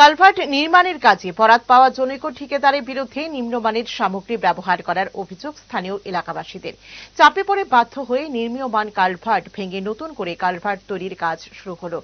Culvert নির্মাণের কাজে বরাত পাওয়া জনৈক ঠিকাদারের বিরুদ্ধে নিম্নমানের সামগ্রী ব্যবহার করার অভিযোগ স্থানীয় এলাকাবাসীদের। চাপে পড়ে বাধ্য হয়ে নির্মীয়মান কালভার্ট ভেঙে নতুন করে কালভার্ট তৈরির কাজ শুরু হল।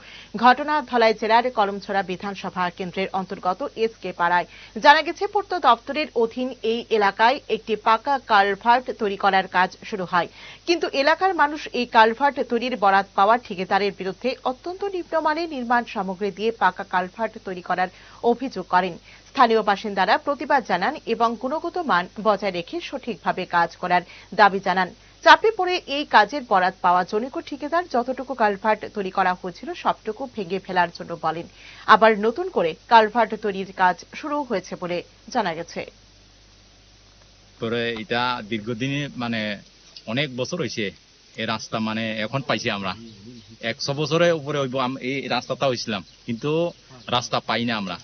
ঘটনা ধলাই জেলার কলমছড়া বিধানসভা কেন্দ্রের অন্তর্গত এস কে পাড়ায় জানা গেছে, পূর্ত দপ্তরের অধীন এই এলাকায় একটি পাকা কালভার্ট তৈরি করার কাজ শুরু হয়। কিন্তু এলাকার মানুষ এই কালভার্ট তৈরির বরাত পাওয়া ঠিকাদারের বিরুদ্ধে অত্যন্ত নিম্নমানের নির্মাণ সামগ্রী দিয়ে পাকা কালভার্ট তৈরি করার অভিযোগ করেন। স্থানীয় বাসিন্দারা প্রতিবাদ জানান এবং গুণগত মান বজায় রেখে সঠিকভাবে কাজ করার দাবি জানান। চাপে পড়ে এই কাজের বরাত পাওয়া জনৈক ঠিকাদার যতটুকু কালভার্ট তৈরি করা হয়েছিল সবটুকু ভেঙে ফেলার জন্য বলেন। আবার নতুন করে কালভার্ট তৈরির কাজ শুরু হয়েছে বলে জানা গেছে। এটা দীর্ঘদিন মানে অনেক বছর হয়েছে। এই রাস্তা মানে এখন পাইছি আমরা। একশো বছরের উপরে এই রাস্তাটা হয়েছিলাম কিন্তু রাস্তা পাই না আমরা।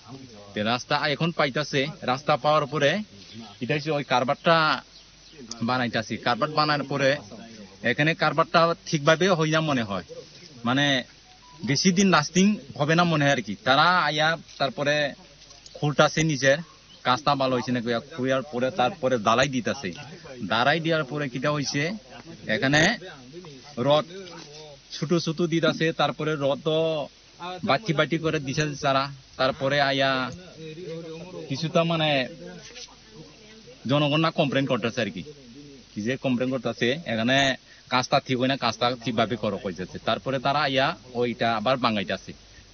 রাস্তা এখন পাইতাছে, রাস্তা পাওয়ার পরে এটা হচ্ছে ওই কারবারটা বানাইতাছি। কারবার বানানোর পরে এখানে কারবারটা ঠিকভাবে হয় না মনে হয়। মানে বেশি দিন লাস্টিং হবে না মনে হয় আর কি। তারা আয়া তারপরে খুলটাছে নিজের, কাজটা ভালো হয়েছে না কুয়ার পরে তারপরে দালাই দিতেছে। দালাই দেওয়ার পরে কিটা হয়েছে এখানে রড ছোট ছোট দিতেছে, তারপরে রড বাটি বাটি করে দিছে তারা তারপরে আয়া কিছুটা মানে জনগণ না কমপ্লেন করতেছে আর কি। যে কমপ্লেন করতেছে, এখানে কাজটা ঠিক হয় না, কাজটা ঠিকভাবে করো কইতেছে। তারপরে তারা আইয়া ওইটা আবার বাঙাইতেছে।